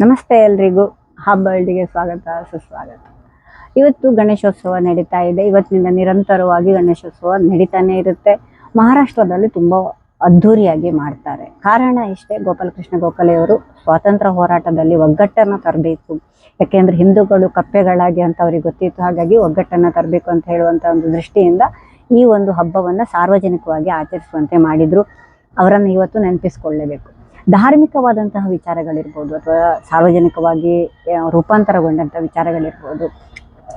ನಮಸ್ತೆ ಎಲ್ರಿಗೂ. ಹಬ್ಬಳ್ಳಿಗೆ ಸ್ವಾಗತ, ಸುಸ್ವಾಗತ. ಇವತ್ತು ಗಣೇಶೋತ್ಸವ ನಡೀತಾ ಇದೆ. ಇವತ್ತಿನಿಂದ ನಿರಂತರವಾಗಿ ಗಣೇಶೋತ್ಸವ ನಡೀತಾನೆ ಇರುತ್ತೆ. ಮಹಾರಾಷ್ಟ್ರದಲ್ಲಿ ತುಂಬ ಅದ್ಧೂರಿಯಾಗಿ ಮಾಡ್ತಾರೆ. ಕಾರಣ ಇಷ್ಟೇ, ಗೋಪಾಲಕೃಷ್ಣ ಗೋಖಲೆಯವರು ಸ್ವಾತಂತ್ರ್ಯ ಹೋರಾಟದಲ್ಲಿ ಒಗ್ಗಟ್ಟನ್ನು ತರಬೇಕು. ಯಾಕೆಂದ್ರೆ ಹಿಂದೂಗಳು ಕಪ್ಪೆಗಳಾಗಿ ಅಂತ ಅವ್ರಿಗೆ ಗೊತ್ತಿತ್ತು. ಹಾಗಾಗಿ ಒಗ್ಗಟ್ಟನ್ನು ತರಬೇಕು ಅಂತ ಹೇಳುವಂಥ ಒಂದು ದೃಷ್ಟಿಯಿಂದ ಈ ಒಂದು ಹಬ್ಬವನ್ನು ಸಾರ್ವಜನಿಕವಾಗಿ ಆಚರಿಸುವಂತೆ ಮಾಡಿದ್ರು. ಅವರನ್ನು ಇವತ್ತು ನೆನಪಿಸ್ಕೊಳ್ಳೇಬೇಕು. ಧಾರ್ಮಿಕವಾದಂತಹ ವಿಚಾರಗಳಿರ್ಬೋದು ಅಥವಾ ಸಾರ್ವಜನಿಕವಾಗಿ ರೂಪಾಂತರಗೊಂಡಂಥ ವಿಚಾರಗಳಿರ್ಬೋದು.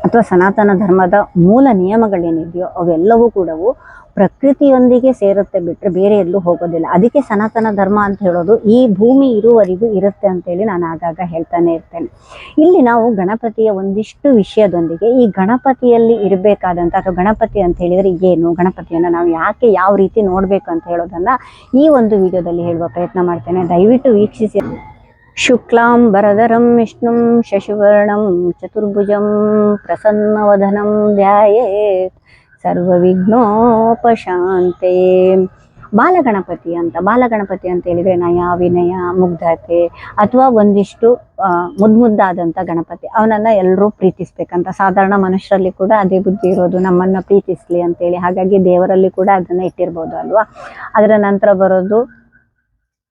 ಅಥವಾ ಸನಾತನ ಧರ್ಮದ ಮೂಲ ನಿಯಮಗಳೇನಿದೆಯೋ ಅವೆಲ್ಲವೂ ಕೂಡವು ಪ್ರಕೃತಿಯೊಂದಿಗೆ ಸೇರುತ್ತೆ ಬಿಟ್ಟರೆ ಬೇರೆ ಎಲ್ಲೂ ಹೋಗೋದಿಲ್ಲ. ಅದಕ್ಕೆ ಸನಾತನ ಧರ್ಮ ಅಂತ ಹೇಳೋದು ಈ ಭೂಮಿ ಇರುವವರೆಗೂ ಇರುತ್ತೆ ಅಂತೇಳಿ ನಾನು ಆಗಾಗ ಹೇಳ್ತಾನೆ ಇರ್ತೇನೆ. ಇಲ್ಲಿ ನಾವು ಗಣಪತಿಯ ಒಂದಿಷ್ಟು ವಿಷಯದೊಂದಿಗೆ ಈ ಗಣಪತಿಯಲ್ಲಿ ಇರಬೇಕಾದಂಥ ಅಥವಾ ಗಣಪತಿ ಅಂತ ಹೇಳಿದರೆ ಏನು, ಗಣಪತಿಯನ್ನು ನಾವು ಯಾಕೆ ಯಾವ ರೀತಿ ನೋಡಬೇಕು ಅಂತ ಹೇಳೋದನ್ನು ಈ ಒಂದು ವಿಡಿಯೋದಲ್ಲಿ ಹೇಳುವ ಪ್ರಯತ್ನ ಮಾಡ್ತೇನೆ. ದಯವಿಟ್ಟು ವೀಕ್ಷಿಸಿ. ವರದರಂ ವಿಷ್ಣುಂ ಶಶಿವರ್ಣಂ, ಚತುರ್ಭುಜಂ ಪ್ರಸನ್ನವದನಂ ಧ್ಯಾಯೇತ್, ಸರ್ವವಿಘ್ನೋಪಶಾಂತೆ. ಬಾಲಗಣಪತಿ ಅಂತ ಬಾಲಗಣಪತಿ ಅಂತ ಹೇಳಿದ್ರೆ ನಯ, ವಿನಯ, ಮುಗ್ಧತೆ ಅಥವಾ ಒಂದಿಷ್ಟು ಮುದ್ಮುದ್ದಾದಂಥ ಮುದ್ ಮುದ್ದಾದಂಥ ಗಣಪತಿ. ಅವನನ್ನ ಎಲ್ಲರೂ ಪ್ರೀತಿಸ್ಬೇಕಂತ, ಸಾಧಾರಣ ಮನುಷ್ಯರಲ್ಲಿ ಕೂಡ ಅದೇ ಬುದ್ಧಿ ಇರೋದು, ನಮ್ಮನ್ನ ಪ್ರೀತಿಸ್ಲಿ ಅಂತೇಳಿ. ಹಾಗಾಗಿ ದೇವರಲ್ಲಿ ಕೂಡ ಅದನ್ನ ಇಟ್ಟಿರ್ಬೋದು ಅಲ್ವಾ? ಅದರ ನಂತರ ಬರೋದು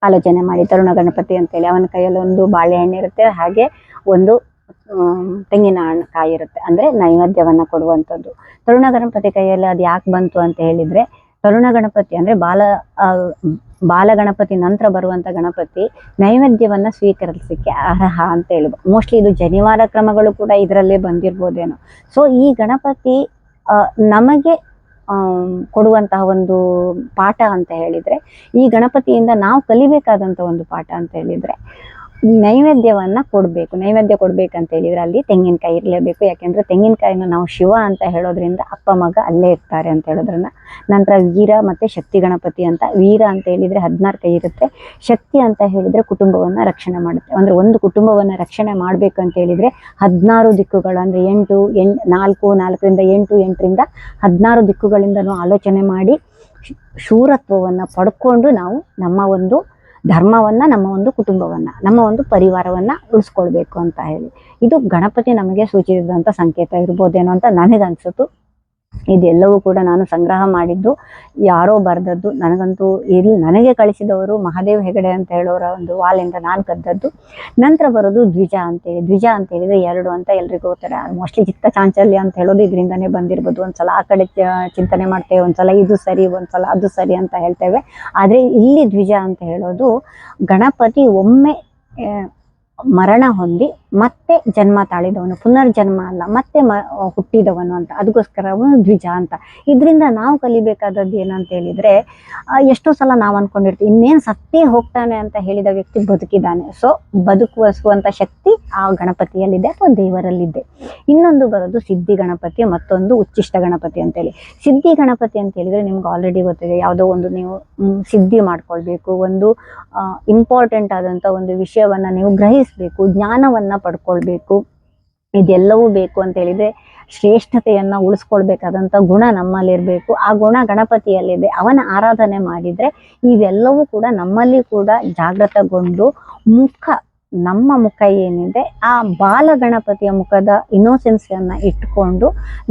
ಆಲೋಚನೆ ಮಾಡಿ, ತರುಣ ಗಣಪತಿ ಅಂತೇಳಿ ಅವನ ಕೈಯಲ್ಲಿ ಒಂದು ಬಾಳೆಹಣ್ಣು ಇರುತ್ತೆ, ಹಾಗೆ ಒಂದು ತೆಂಗಿನ ಹಣ್ಣು ಕಾಯಿ ಇರುತ್ತೆ. ಅಂದ್ರೆ ನೈವೇದ್ಯವನ್ನ ಕೊಡುವಂಥದ್ದು. ತರುಣ ಗಣಪತಿ ಕೈಯಲ್ಲಿ ಅದು ಯಾಕೆ ಬಂತು ಅಂತ ಹೇಳಿದ್ರೆ, ತರುಣ ಗಣಪತಿ ಅಂದ್ರೆ ಬಾಲ ಬಾಲ ಗಣಪತಿ ನಂತರ ಬರುವಂತ ಗಣಪತಿ ನೈವೇದ್ಯವನ್ನ ಸ್ವೀಕರಿಸಲಿಕ್ಕೆ ಅರ್ಹ ಅಂತ ಹೇಳಿ ಮೋಸ್ಟ್ಲಿ ಇದು ಜನಿವಾರ ಕ್ರಮಗಳು ಕೂಡ ಇದರಲ್ಲೇ ಬಂದಿರ್ಬೋದೇನೋ. ಸೊ ಈ ಗಣಪತಿ ನಮಗೆ ಕೊಡುವಂತಹ ಒಂದು ಪಾಠ ಅಂತ ಹೇಳಿದ್ರೆ ಈ ಗಣಪತಿಯಿಂದ ನಾವು ಕಲಿಬೇಕಾದಂಥ ಒಂದು ಪಾಠ ಅಂತ ಹೇಳಿದ್ರೆ ನೈವೇದ್ಯವನ್ನ ಕೊಡಬೇಕು, ನೈವೇದ್ಯ ಕೊಡ್ಬೇಕಂತ ಹೇಳಿದ್ರೆ ಅಲ್ಲಿ ತೆಂಗಿನಕಾಯಿ ಇರಲೇಬೇಕು. ಯಾಕೆಂದ್ರೆ ತೆಂಗಿನಕಾಯಿನ ನಾವು ಶಿವ ಅಂತ ಹೇಳೋದ್ರಿಂದ ಅಪ್ಪ, ಮಗ ಅಲ್ಲೇ ಇರ್ತಾರೆ ಅಂತ ಹೇಳೋದ್ರನ್ನ ನಂತರ ವೀರ ಮತ್ತೆ ಶಕ್ತಿ ಗಣಪತಿ ಅಂತ, ವೀರ ಅಂತ ಹೇಳಿದ್ರೆ ಹದಿನಾರು ಕೈ ಇರುತ್ತೆ. ಶಕ್ತಿ ಅಂತ ಹೇಳಿದ್ರೆ ಕುಟುಂಬವನ್ನ ರಕ್ಷಣೆ ಮಾಡುತ್ತೆ. ಅಂದ್ರೆ ಒಂದು ಕುಟುಂಬವನ್ನ ರಕ್ಷಣೆ ಮಾಡ್ಬೇಕು ಅಂತ ಹೇಳಿದ್ರೆ ಹದಿನಾರು ದಿಕ್ಕುಗಳು, ಅಂದ್ರೆ ಎಂಟು, ಎಂ, ನಾಲ್ಕು, ನಾಲ್ಕರಿಂದ ಎಂಟು, ಎಂಟರಿಂದ ಹದಿನಾರು ದಿಕ್ಕುಗಳಿಂದನೂ ಆಲೋಚನೆ ಮಾಡಿ ಶೂರತ್ವವನ್ನ ಪಡ್ಕೊಂಡು ನಾವು ನಮ್ಮ ಒಂದು ಧರ್ಮವನ್ನ ನಮ್ಮ ಒಂದು ಕುಟುಂಬವನ್ನ, ನಮ್ಮ ಒಂದು ಪರಿವಾರವನ್ನ ಉಳಿಸ್ಕೊಳ್ಬೇಕು ಅಂತ ಹೇಳಿ. ಇದು ಗಣಪತಿ ನಮಗೆ ಸೂಚಿಸಿದಂಥ ಸಂಕೇತ ಇರ್ಬೋದೇನೋ ಅಂತ ನನಗೆ ನನಗನ್ಸುತ್ತು. ಇದೆಲ್ಲವೂ ಕೂಡ ನಾನು ಸಂಗ್ರಹ ಮಾಡಿದ್ದು. ಯಾರೋ ಬರೆದದ್ದು, ನನಗಂತೂ ಇಲ್ಲಿ ನನಗೆ ಕಳಿಸಿದವರು ಮಹಾದೇವ್ ಹೆಗಡೆ ಅಂತ ಹೇಳೋರ ಒಂದು ವಾಲಿಂದ ನಾನು ಕದ್ದದ್ದು. ನಂತರ ಬರೋದು ದ್ವಿಜ ಅಂತೇಳಿ ದ್ವಿಜ ಅಂತ ಹೇಳಿದ್ರೆ ಎರಡು ಅಂತ ಎಲ್ರಿಗೂ ಗೊತ್ತಾರೆ. ಮೋಸ್ಟ್ಲಿ ಚಿತ್ತ ಚಾಂಚಲ್ಯ ಅಂತ ಹೇಳೋದು ಇದರಿಂದನೇ ಬಂದಿರ್ಬೋದು. ಒಂದ್ಸಲ ಆ ಕಡೆ ಚಿಂತನೆ ಮಾಡ್ತೇವೆ, ಒಂದ್ಸಲ ಇದು ಸರಿ, ಒಂದ್ಸಲ ಅದು ಸರಿ ಅಂತ ಹೇಳ್ತೇವೆ. ಆದರೆ ಇಲ್ಲಿ ದ್ವಿಜ ಅಂತ ಹೇಳೋದು ಗಣಪತಿ ಒಮ್ಮೆ ಮರಣ ಹೊಂದಿ ಮತ್ತೆ ಜನ್ಮ ತಾಳಿದವನು, ಪುನರ್ಜನ್ಮ ಅಲ್ಲ, ಮತ್ತೆ ಮ ಹುಟ್ಟಿದವನು ಅಂತ. ಅದಕ್ಕೋಸ್ಕರ ಅವನು ದ್ವಿಜ ಅಂತ. ಇದರಿಂದ ನಾವು ಕಲಿಬೇಕಾದದ್ದು ಏನಂತ ಹೇಳಿದ್ರೆ ಎಷ್ಟೋ ಸಲ ನಾವು ಅಂದ್ಕೊಂಡಿರ್ತೀವಿ ಇನ್ನೇನು ಸತ್ತೇ ಹೋಗ್ತಾನೆ ಅಂತ ಹೇಳಿದ ವ್ಯಕ್ತಿ ಬದುಕಿದ್ದಾನೆ. ಸೊ ಬದುಕುವಸುವಂತ ಶಕ್ತಿ ಆ ಗಣಪತಿಯಲ್ಲಿದೆ ಅಥವಾ ದೇವರಲ್ಲಿದೆ. ಇನ್ನೊಂದು ಬರೋದು ಸಿದ್ಧಿ ಗಣಪತಿ, ಮತ್ತೊಂದು ಉಚ್ಚಿಷ್ಟ ಗಣಪತಿ ಅಂತೇಳಿ. ಸಿದ್ಧಿ ಗಣಪತಿ ಅಂತ ಹೇಳಿದ್ರೆ ನಿಮ್ಗೆ ಆಲ್ರೆಡಿ ಗೊತ್ತಿದೆ, ಯಾವುದೋ ಒಂದು ನೀವು ಸಿದ್ಧಿ ಮಾಡ್ಕೊಳ್ಬೇಕು, ಒಂದು ಇಂಪಾರ್ಟೆಂಟ್ ಆದಂತ ಒಂದು ವಿಷಯವನ್ನ ನೀವು ಗ್ರಹಿಸಬೇಕು ಜ್ಞಾನವನ್ನ ಪಡ್ಕೊಳ್ಬೇಕು, ಇದೆಲ್ಲವೂ ಬೇಕು ಅಂತ ಹೇಳಿದ್ರೆ ಶ್ರೇಷ್ಠತೆಯನ್ನ ಉಳಿಸ್ಕೊಳ್ಬೇಕಾದಂತ ಗುಣ ನಮ್ಮಲ್ಲಿರ್ಬೇಕು. ಆ ಗುಣ ಗಣಪತಿಯಲ್ಲಿದೆ, ಅವನ ಆರಾಧನೆ ಮಾಡಿದ್ರೆ ಇವೆಲ್ಲವೂ ಕೂಡ ನಮ್ಮಲ್ಲಿ ಕೂಡ ಜಾಗೃತಗೊಂಡು ಮುಖ, ನಮ್ಮ ಮುಖ ಏನಿದೆ, ಆ ಬಾಲ ಗಣಪತಿಯ ಮುಖದ ಇನ್ನೋಸೆನ್ಸಿಯನ್ನ ಇಟ್ಕೊಂಡು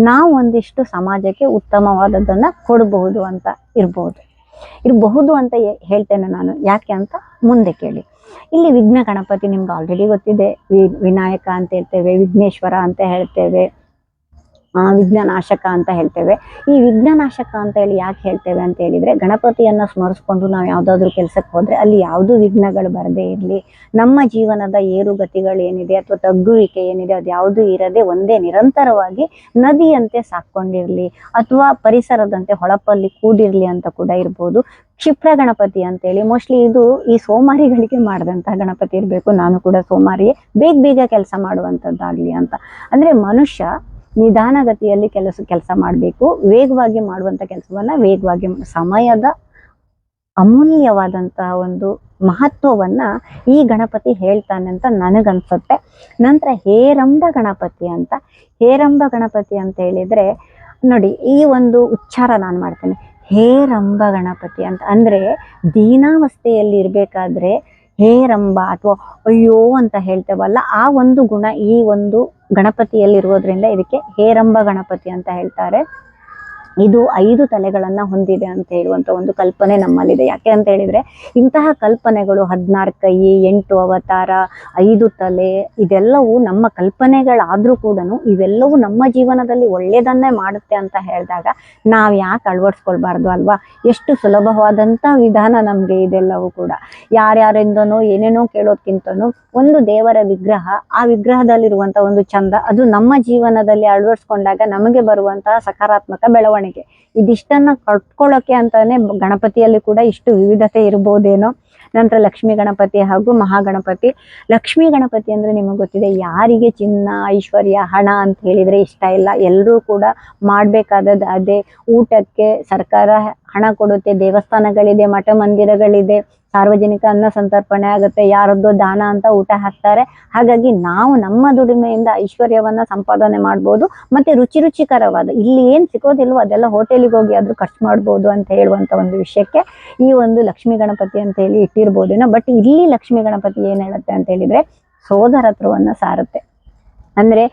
ನಾವು ಒಂದಿಷ್ಟು ಸಮಾಜಕ್ಕೆ ಉತ್ತಮವಾದದ್ದನ್ನ ಕೊಡಬಹುದು ಅಂತ ಇರ್ಬೋದು. ಇರಬಹುದು ಅಂತ ಹೇಳ್ತೇನೆ ನಾನು, ಯಾಕೆ ಅಂತ ಮುಂದೆ ಕೇಳಿ. ಇಲ್ಲಿ ವಿಘ್ನ ಗಣಪತಿ ನಿಮ್ಗೆ ಆಲ್ರೆಡಿ ಗೊತ್ತಿದೆ. ವಿನಾಯಕ ಅಂತ ಹೇಳ್ತೇವೆ ವಿಘ್ನೇಶ್ವರ ಅಂತ ಹೇಳ್ತೇವೆ. ವಿಘ್ನನಾಶಕ ಅಂತ ಹೇಳ್ತೇವೆ. ಈ ವಿಘ್ನನಾಶಕ ಅಂತ ಹೇಳಿ ಯಾಕೆ ಹೇಳ್ತೇವೆ ಅಂತ ಹೇಳಿದ್ರೆ, ಗಣಪತಿಯನ್ನ ಸ್ಮರಿಸ್ಕೊಂಡು ನಾವು ಯಾವುದಾದ್ರೂ ಕೆಲಸಕ್ಕೆ ಹೋದ್ರೆ ಅಲ್ಲಿ ಯಾವುದು ವಿಘ್ನಗಳು ಬರದೇ ಇರಲಿ. ನಮ್ಮ ಜೀವನದ ಏರುಗತಿಗಳು ಏನಿದೆ ಅಥವಾ ತಗ್ಗುವಿಕೆ ಏನಿದೆ ಅದು ಯಾವುದೂ ಇರದೆ ಒಂದೇ ನಿರಂತರವಾಗಿ ನದಿಯಂತೆ ಸಾಕ್ಕೊಂಡಿರಲಿ ಅಥವಾ ಪರಿಸರದಂತೆ ಹೊಳಪಲ್ಲಿ ಕೂಡಿರಲಿ ಅಂತ ಕೂಡ ಇರ್ಬೋದು. ಕ್ಷಿಪ್ರ ಗಣಪತಿ ಅಂತೇಳಿ ಮೋಸ್ಟ್ಲಿ ಇದು ಈ ಸೋಮಾರಿಗಳಿಗೆ ಮಾಡಿದಂತಹ ಗಣಪತಿ ಇರಬೇಕು. ನಾನು ಕೂಡ ಸೋಮಾರಿಯೇ. ಬೇಗ ಬೇಗ ಕೆಲಸ ಮಾಡುವಂಥದ್ದಾಗಲಿ ಅಂತ. ಅಂದರೆ ಮನುಷ್ಯ ನಿಧಾನಗತಿಯಲ್ಲಿ ಕೆಲಸ ಕೆಲಸ ಮಾಡಬೇಕು. ವೇಗವಾಗಿ ಮಾಡುವಂತ ಕೆಲಸವನ್ನ ವೇಗವಾಗಿ ಸಮಯದ ಅಮೂಲ್ಯವಾದಂತಹ ಒಂದು ಮಹತ್ವವನ್ನ ಈ ಗಣಪತಿ ಹೇಳ್ತಾನೆ ಅಂತ ನನಗನ್ಸುತ್ತೆ. ನಂತರ ಹೇರಂಬ ಗಣಪತಿ ಅಂತ ಹೇರಂಬ ಗಣಪತಿ ಅಂತ ಹೇಳಿದ್ರೆ, ನೋಡಿ ಈ ಒಂದು ಉಚ್ಚಾರ ನಾನು ಮಾಡ್ತೇನೆ. ಹೇರಂಬ ಗಣಪತಿ ಅಂತ. ಅಂದ್ರೆ ದೀನಾವಸ್ಥೆಯಲ್ಲಿ ಇರ್ಬೇಕಾದ್ರೆ ಹೇರಂಬ ಅಥವಾ ಅಯ್ಯೋ ಅಂತ ಹೇಳ್ತೇವಲ್ಲ, ಆ ಒಂದು ಗುಣ ಈ ಒಂದು ಗಣಪತಿಯಲ್ಲಿರುವುದರಿಂದ ಇದಕ್ಕೆ ಹೇರಂಬ ಗಣಪತಿ ಅಂತ ಹೇಳ್ತಾರೆ. ಇದು ಐದು ತಲೆಗಳನ್ನ ಹೊಂದಿದೆ ಅಂತ ಹೇಳುವಂತ ಒಂದು ಕಲ್ಪನೆ ನಮ್ಮಲ್ಲಿದೆ. ಯಾಕೆ ಅಂತ ಹೇಳಿದ್ರೆ, ಇಂತಹ ಕಲ್ಪನೆಗಳು ಹದಿನಾರು ಕೈ ಎಂಟು ಅವತಾರ, ಐದು ತಲೆ, ಇದೆಲ್ಲವೂ ನಮ್ಮ ಕಲ್ಪನೆಗಳಾದ್ರೂ ಕೂಡ ಇವೆಲ್ಲವೂ ನಮ್ಮ ಜೀವನದಲ್ಲಿ ಒಳ್ಳೆಯದನ್ನೇ ಮಾಡುತ್ತೆ ಅಂತ ಹೇಳಿದಾಗ ನಾವು ಯಾಕೆ ಅಳವಡಿಸ್ಕೊಳ್ಬಾರ್ದು ಅಲ್ವಾ? ಎಷ್ಟು ಸುಲಭವಾದಂಥ ವಿಧಾನ ನಮಗೆ ಇದೆಲ್ಲವೂ ಕೂಡ. ಯಾರ್ಯಾರಿಂದನೋ ಏನೇನೋ ಕೇಳೋದ್ಕಿಂತನೂ ಒಂದು ದೇವರ ವಿಗ್ರಹ, ಆ ವಿಗ್ರಹದಲ್ಲಿರುವಂಥ ಒಂದು ಚಂದ, ಅದು ನಮ್ಮ ಜೀವನದಲ್ಲಿ ಅಳವಡಿಸ್ಕೊಂಡಾಗ ನಮಗೆ ಬರುವಂತಹ ಸಕಾರಾತ್ಮಕ ಬೆಳವಣಿಗೆ. ಇದಿಷ್ಟನ್ನ ಕಟ್ಕೊಳ್ಳೋಕೆ ಅಂತಾನೆ ಗಣಪತಿಯಲ್ಲಿ ಕೂಡ ಇಷ್ಟು ವಿವಿಧತೆ ಇರ್ಬೋದೇನೋ. ನಂತರ ಲಕ್ಷ್ಮೀ ಗಣಪತಿ ಹಾಗೂ ಮಹಾಗಣಪತಿ. ಲಕ್ಷ್ಮೀ ಗಣಪತಿ ಅಂದ್ರೆ ನಿಮಗೆ ಗೊತ್ತಿದೆ, ಯಾರಿಗೆ ಚಿನ್ನ, ಐಶ್ವರ್ಯ, ಹಣ ಅಂತ ಹೇಳಿದ್ರೆ ಇಷ್ಟ ಇಲ್ಲ. ಎಲ್ಲರೂ ಕೂಡ ಮಾಡ್ಬೇಕಾದದ್ದು ಅದೇ ಊಟಕ್ಕೆ ಸರ್ಕಾರ ಹಣ ಕೊಡುತ್ತೆ, ದೇವಸ್ಥಾನಗಳಿದೆ, ಮಠ ಮಂದಿರಗಳಿದೆ, ಸಾರ್ವಜನಿಕ ಅನ್ನ ಸಂತರ್ಪಣೆ ಆಗುತ್ತೆ, ಯಾರದ್ದು ದಾನ ಅಂತ ಊಟ ಹಾಕ್ತಾರೆ. ಹಾಗಾಗಿ ನಾವು ನಮ್ಮ ದುಡಿಮೆಯಿಂದ ಐಶ್ವರ್ಯವನ್ನ ಸಂಪಾದನೆ ಮಾಡ್ಬೋದು, ಮತ್ತೆ ರುಚಿ ರುಚಿಕರವಾದ, ಇಲ್ಲಿ ಏನ್ ಸಿಗೋದಿಲ್ವೋ ಅದೆಲ್ಲ ಹೋಟೆಲಿಗೆ ಹೋಗಿ ಆದ್ರೂ ಖರ್ಚು ಮಾಡ್ಬೋದು ಅಂತ ಹೇಳುವಂತ ಒಂದು ವಿಷಯಕ್ಕೆ ಈ ಒಂದು ಲಕ್ಷ್ಮೀ ಗಣಪತಿ ಅಂತ ಹೇಳಿ ಇಟ್ಟಿರ್ಬೋದೇನೋ ಬಟ್ ಇಲ್ಲಿ ಲಕ್ಷ್ಮೀ ಗಣಪತಿ ಏನ್ ಹೇಳುತ್ತೆ ಅಂತ ಹೇಳಿದ್ರೆ ಸೋದರತ್ವವನ್ನ ಸಾರುತ್ತೆ. ಅಂದ್ರೆ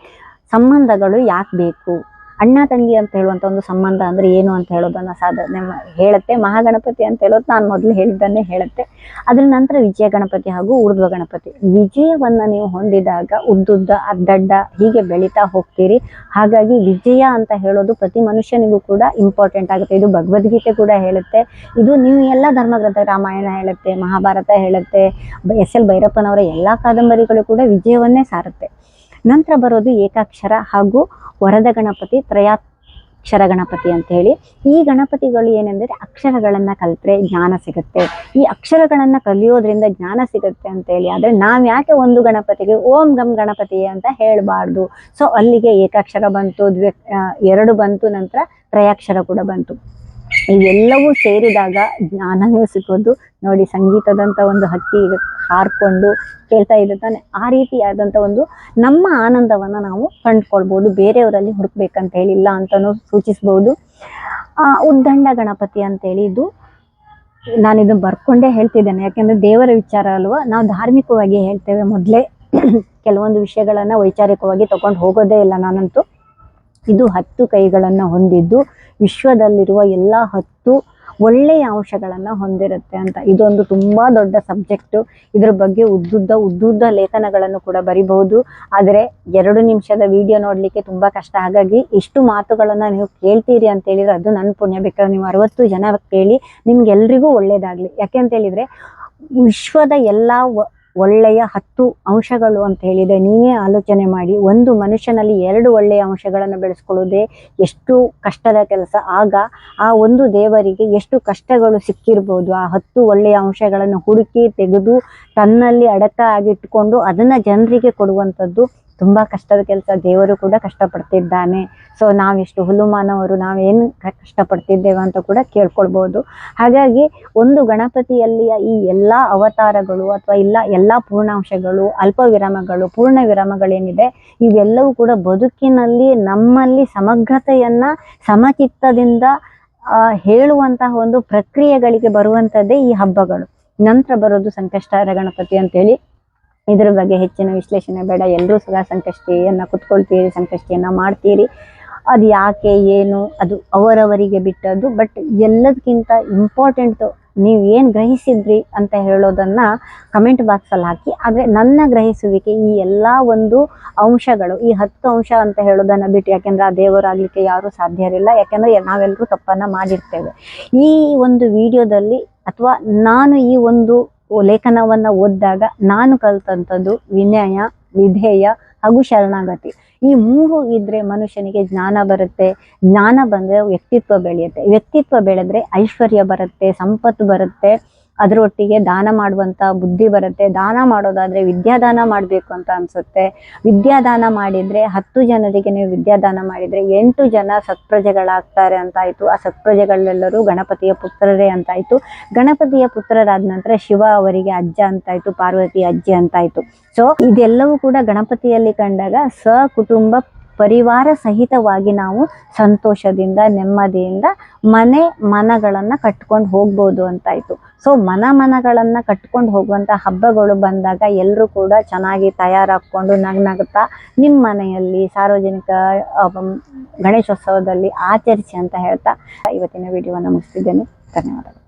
ಸಂಬಂಧಗಳು ಯಾಕೆ ಬೇಕು? ಅಣ್ಣ ತಂಗಿ ಅಂತ ಹೇಳುವಂತ ಒಂದು ಸಂಬಂಧ ಅಂದ್ರೆ ಏನು ಅಂತ ಹೇಳೋದನ್ನ ಸಾಧನೆ ಹೇಳುತ್ತೆ, ಮಹಾಗಣಪತಿ ಅಂತ ಹೇಳೋದು ನಾನು ಮೊದಲು ಹೇಳಿದ್ದನ್ನೇ ಹೇಳುತ್ತೆ. ಅದರ ನಂತರ ವಿಜಯ ಗಣಪತಿ ಹಾಗೂ ಊರ್ಧ್ವ ಗಣಪತಿ. ವಿಜಯವನ್ನ ನೀವು ಹೊಂದಿದಾಗ ಉದ್ದುದ್ದ ಅಡ್ಡಡ್ಡ ಹೀಗೆ ಬೆಳೀತಾ ಹೋಗ್ತೀರಿ. ಹಾಗಾಗಿ ವಿಜಯ ಅಂತ ಹೇಳೋದು ಪ್ರತಿ ಮನುಷ್ಯನಿಗೂ ಕೂಡ ಇಂಪಾರ್ಟೆಂಟ್ ಆಗುತ್ತೆ. ಇದು ಭಗವದ್ಗೀತೆ ಕೂಡ ಹೇಳುತ್ತೆ. ಇದು ನೀವು ಎಲ್ಲ ಧರ್ಮಗ್ರಂಥ ರಾಮಾಯಣ ಹೇಳುತ್ತೆ, ಮಹಾಭಾರತ ಹೇಳುತ್ತೆ ಎಸ್ ಎಲ್ ಭೈರಪ್ಪನವರ ಎಲ್ಲ ಕಾದಂಬರಿಗಳು ಕೂಡ ವಿಜಯವನ್ನೇ ಸಾರುತ್ತೆ. ನಂತರ ಬರೋದು ಏಕಾಕ್ಷರ ಹಾಗೂ ವರದ ಗಣಪತಿ, ತ್ರಯಾಕ್ಷರ ಗಣಪತಿ ಅಂತ ಹೇಳಿ. ಈ ಗಣಪತಿಗಳು ಏನೆಂದರೆ ಅಕ್ಷರಗಳನ್ನು ಕಲಿತ್ರೆ ಜ್ಞಾನ ಸಿಗುತ್ತೆ. ಈ ಅಕ್ಷರಗಳನ್ನು ಕಲಿಯೋದ್ರಿಂದ ಜ್ಞಾನ ಸಿಗುತ್ತೆ ಅಂತ ಹೇಳಿ. ಆದರೆ ನಾವು ಯಾಕೆ ಒಂದು ಗಣಪತಿಗೆ ಓಂ ಗಮ್ ಗಣಪತಿ ಅಂತ ಹೇಳಬಾರ್ದು? ಸೊ ಅಲ್ಲಿಗೆ ಏಕಾಕ್ಷರ ಬಂತು ದ್ವಿ ಎರಡು ಬಂತು, ನಂತರ ತ್ರಯಾಕ್ಷರ ಕೂಡ ಬಂತು. ಇವೆಲ್ಲವೂ ಸೇರಿದಾಗ ಜ್ಞಾನವೇ ಸಿಗೋದು. ನೋಡಿ, ಸಂಗೀತದಂತ ಒಂದು ಹಕ್ಕಿ ಹಾರ್ಕೊಂಡು ಕೇಳ್ತಾ ಇದೆ ತಾನೆ ಆ ರೀತಿಯಾದಂಥ ಒಂದು ನಮ್ಮ ಆನಂದವನ್ನ ನಾವು ಕಂಡ್ಕೊಳ್ಬೋದು. ಬೇರೆಯವರಲ್ಲಿ ಹುಡುಕ್ಬೇಕಂತ ಹೇಳಿಲ್ಲ ಅಂತಲೂ ಸೂಚಿಸ್ಬೋದು. ಉದ್ದಂಡ ಗಣಪತಿ ಅಂತೇಳಿ ಇದು ನಾನು ಇದನ್ನ ಬರ್ಕೊಂಡೇ ಹೇಳ್ತಿದ್ದೇನೆ. ಯಾಕೆಂದರೆ ದೇವರ ವಿಚಾರ ಅಲ್ವಾ? ನಾವು ಧಾರ್ಮಿಕವಾಗಿ ಹೇಳ್ತೇವೆ ಮೊದಲೇ. ಕೆಲವೊಂದು ವಿಷಯಗಳನ್ನ ವೈಚಾರಿಕವಾಗಿ ತಗೊಂಡು ಹೋಗೋದೇ ಇಲ್ಲ ನಾನಂತೂ. ಇದು ಹತ್ತು ಕೈಗಳನ್ನ ಹೊಂದಿದ್ದು ವಿಶ್ವದಲ್ಲಿರುವ ಎಲ್ಲ ಹತ್ತು ಒಳ್ಳೆಯ ಅಂಶಗಳನ್ನ ಹೊಂದಿರುತ್ತೆ ಅಂತ. ಇದೊಂದು ತುಂಬಾ ದೊಡ್ಡ ಸಬ್ಜೆಕ್ಟು ಇದ್ರ ಬಗ್ಗೆ ಉದ್ದುದ್ದ ಉದ್ದುದ್ದ ಲೇಖನಗಳನ್ನು ಕೂಡ ಬರಿಬಹುದು. ಆದರೆ ಎರಡು ನಿಮಿಷದ ವಿಡಿಯೋ ನೋಡಲಿಕ್ಕೆ ತುಂಬಾ ಕಷ್ಟ. ಹಾಗಾಗಿ ಇಷ್ಟು ಮಾತುಗಳನ್ನ ನೀವು ಕೇಳ್ತೀರಿ ಅಂತ ಹೇಳಿದ್ರೆ ಅದು ನನ್ನ ಪುಣ್ಯ. ಬೇಕಾದ್ರೆ ನೀವು ಅರವತ್ತು ಜನ ಕೇಳಿ ನಿಮ್ಗೆಲ್ರಿಗೂ ಒಳ್ಳೆಯದಾಗಲಿ ಯಾಕೆ ಅಂತ ಹೇಳಿದ್ರೆ ವಿಶ್ವದ ಎಲ್ಲಾ ಒಳ್ಳೆಯ ಹತ್ತು ಅಂಶಗಳು ಅಂತ ಹೇಳಿದರೆ ನೀನೇ ಆಲೋಚನೆ ಮಾಡಿ, ಒಂದು ಮನುಷ್ಯನಲ್ಲಿ ಎರಡು ಒಳ್ಳೆಯ ಅಂಶಗಳನ್ನು ಬೆಳೆಸ್ಕೊಳ್ಳೋದೇ ಎಷ್ಟು ಕಷ್ಟದ ಕೆಲಸ. ಆಗ ಆ ಒಂದು ದೇವರಿಗೆ ಎಷ್ಟು ಕಷ್ಟಗಳು ಸಿಕ್ಕಿರ್ಬೋದು, ಆ ಹತ್ತು ಒಳ್ಳೆಯ ಅಂಶಗಳನ್ನು ಹುಡುಕಿ ತೆಗೆದು ತನ್ನಲ್ಲಿ ಅಡಕ ಆಗಿಟ್ಟುಕೊಂಡು ಅದನ್ನು ಜನರಿಗೆ ಕೊಡುವಂಥದ್ದು ತುಂಬ ಕಷ್ಟದ ಕೆಲಸ. ದೇವರು ಕೂಡ ಕಷ್ಟಪಡ್ತಿದ್ದಾನೆ. ಸೊ ನಾವೆಷ್ಟು ಹುಲುಮಾನವರು, ನಾವೇನು ಕಷ್ಟಪಡ್ತಿದ್ದೇವೆ ಅಂತ ಕೂಡ ಕೇಳ್ಕೊಳ್ಬೋದು. ಹಾಗಾಗಿ ಒಂದು ಗಣಪತಿಯಲ್ಲಿಯ ಈ ಎಲ್ಲ ಅವತಾರಗಳು ಅಥವಾ ಇಲ್ಲ ಎಲ್ಲ ಪೂರ್ಣಾಂಶಗಳು ಅಲ್ಪ ವಿರಾಮಗಳು ಪೂರ್ಣ ವಿರಾಮಗಳೇನಿದೆ ಇವೆಲ್ಲವೂ ಕೂಡ ಬದುಕಿನಲ್ಲಿ ನಮ್ಮಲ್ಲಿ ಸಮಗ್ರತೆಯನ್ನ, ಸಮಚಿತ್ತದಿಂದ ಹೇಳುವಂತಹ ಒಂದು ಪ್ರಕ್ರಿಯೆಗಳಿಗೆ ಬರುವಂಥದ್ದೇ ಈ ಹಬ್ಬಗಳು. ನಂತರ ಬರೋದು ಸಂಕಷ್ಟಹರ ಗಣಪತಿ ಅಂತೇಳಿ. ಇದರ ಬಗ್ಗೆ ಹೆಚ್ಚಿನ ವಿಶ್ಲೇಷಣೆ ಬೇಡ. ಎಲ್ಲರೂ ಸಹ ಸಂಕಷ್ಟಿಯನ್ನ ಕುತ್ಕೊಳ್ತೀರಿ, ಸಂಕಷ್ಟಿಯನ್ನ ಮಾಡ್ತೀರಿ. ಅದು ಯಾಕೆ, ಏನು, ಅದು ಅವರವರಿಗೆ ಬಿಟ್ಟದ್ದು. ಬಟ್ ಎಲ್ಲದಕ್ಕಿಂತ ಇಂಪಾರ್ಟೆಂಟ್ ನೀವು ಏನು ಗ್ರಹಿಸಿದ್ರಿ ಅಂತ ಹೇಳೋದನ್ನ ಕಮೆಂಟ್ ಬಾಕ್ಸಲ್ಲಿ ಹಾಕಿ. ಆದರೆ ನನ್ನ ಗ್ರಹಿಸುವಿಕೆ ಈ ಎಲ್ಲ ಒಂದು ಅಂಶಗಳು, ಈ ಹತ್ತು ಅಂಶ ಅಂತ ಹೇಳೋದನ್ನ ಬಿಟ್ಟು, ಯಾಕೆಂದ್ರೆ ಆ ದೇವರಾಗ್ಲಿಕ್ಕೆ ಯಾರೂ ಸಾಧ್ಯ ಇರಲಿಲ್ಲ ಯಾಕೆಂದರೆ ನಾವೆಲ್ಲರೂ ತಪ್ಪನ್ನ ಮಾಡಿರ್ತೇವೆ. ಈ ಒಂದು ವಿಡಿಯೋದಲ್ಲಿ ಅಥವಾ ನಾನು ಈ ಒಂದು ಲೇಖನವನ್ನು ಓದಿದಾಗ ನಾನು ಕಲಿತಂಥದ್ದು ವಿನಯ ವಿಧೇಯ ಹಾಗೂ ಶರಣಾಗತಿ. ಈ ಮೂರು ಇದ್ರೆ ಮನುಷ್ಯನಿಗೆ ಜ್ಞಾನ ಬರುತ್ತೆ, ಜ್ಞಾನ ಬಂದ್ರೆ ವ್ಯಕ್ತಿತ್ವ ಬೆಳೆಯುತ್ತೆ. ವ್ಯಕ್ತಿತ್ವ ಬೆಳೆದ್ರೆ ಐಶ್ವರ್ಯ ಬರುತ್ತೆ, ಸಂಪತ್ತು ಬರುತ್ತೆ. ಅದರೊಟ್ಟಿಗೆ ದಾನ ಮಾಡುವಂತ ಬುದ್ಧಿ ಬರುತ್ತೆ. ದಾನ ಮಾಡೋದಾದ್ರೆ ವಿದ್ಯಾದಾನ ಮಾಡಬೇಕು ಅಂತ ಅನ್ಸುತ್ತೆ. ವಿದ್ಯಾದಾನ ಮಾಡಿದ್ರೆ ಹತ್ತು ಜನರಿಗೆ ನೀವು ವಿದ್ಯಾದಾನ ಮಾಡಿದ್ರೆ ಎಂಟು ಜನ ಸತ್ಪ್ರಜೆಗಳಾಗ್ತಾರೆ ಅಂತಾಯ್ತು. ಆ ಸತ್ಪ್ರಜೆಗಳೆಲ್ಲರೂ ಗಣಪತಿಯ ಪುತ್ರರೇ ಅಂತಾಯ್ತು. ಗಣಪತಿಯ ಪುತ್ರರಾದ ನಂತರ ಶಿವ ಅವರಿಗೆ ಅಜ್ಜ ಅಂತಾಯ್ತು, ಪಾರ್ವತಿ ಅಜ್ಜಿ ಅಂತಾಯ್ತು. ಸೊ ಇದೆಲ್ಲವೂ ಕೂಡ ಗಣಪತಿಯಲ್ಲಿ ಕಂಡಾಗ ಸ ಕುಟುಂಬ ಪರಿವಾರ ಸಹಿತವಾಗಿ ನಾವು ಸಂತೋಷದಿಂದ, ನೆಮ್ಮದಿಯಿಂದ ಮನೆ ಮನಗಳನ್ನು ಕಟ್ಕೊಂಡು ಹೋಗ್ಬೋದು ಅಂತಾಯಿತು. ಸೊ ಮನ ಮನಗಳನ್ನು ಕಟ್ಕೊಂಡು ಹೋಗುವಂಥ ಹಬ್ಬಗಳು ಬಂದಾಗ ಎಲ್ಲರೂ ಕೂಡ ಚೆನ್ನಾಗಿ ತಯಾರಾಗ್ಕೊಂಡು ನಗ್ನಗ್ತಾ ನಿಮ್ಮ ಮನೆಯಲ್ಲಿ ಸಾರ್ವಜನಿಕ ಗಣೇಶೋತ್ಸವದಲ್ಲಿ ಆಚರಿಸಿ ಅಂತ ಹೇಳ್ತಾ ಇವತ್ತಿನ ವಿಡಿಯೋವನ್ನು ಮುಗಿಸ್ತಿದ್ದೇನೆ. ಧನ್ಯವಾದಗಳು.